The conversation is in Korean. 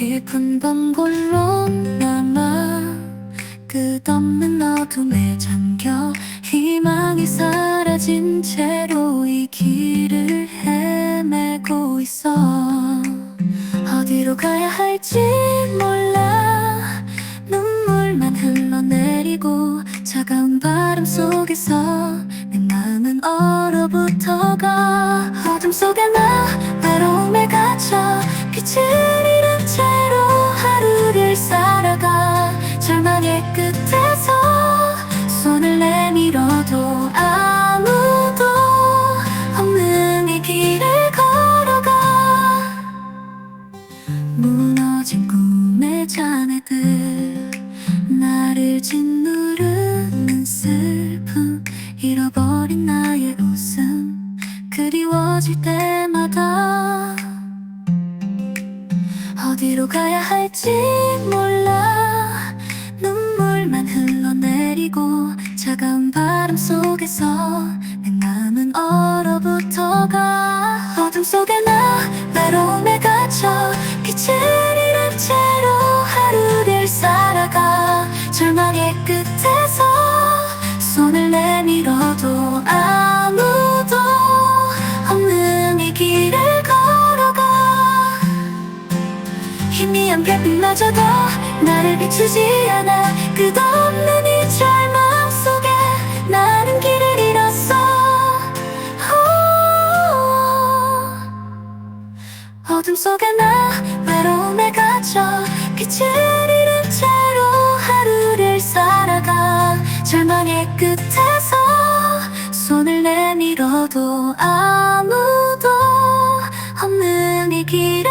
깊은 밤골로 남아 끝없는 어둠에 잠겨 희망이 사라진 채로 이 길을 헤매고 있어. 어디로 가야 할지 몰라. 눈물만 흘러내리고 차가운 바람 속에서 내 마음은 얼어붙어가. 어둠 속에 나 외로움에 갇혀 빛을 나의 웃음 그리워질 때마다 어디로 가야 할지 몰라. 눈물만 흘러내리고 차가운 바람 속에서 내 마음은 얼어붙어가. 어둠 속에 나 미한 별빛마저도 나를 비추지 않아. 끝없는 이 절망 속에 나는 길을 잃었어. 오. 어둠 속에 나 외로움에 갇혀 빛을 잃은 채로 하루를 살아가. 절망의 끝에서 손을 내밀어도 아무도 없는 이 길을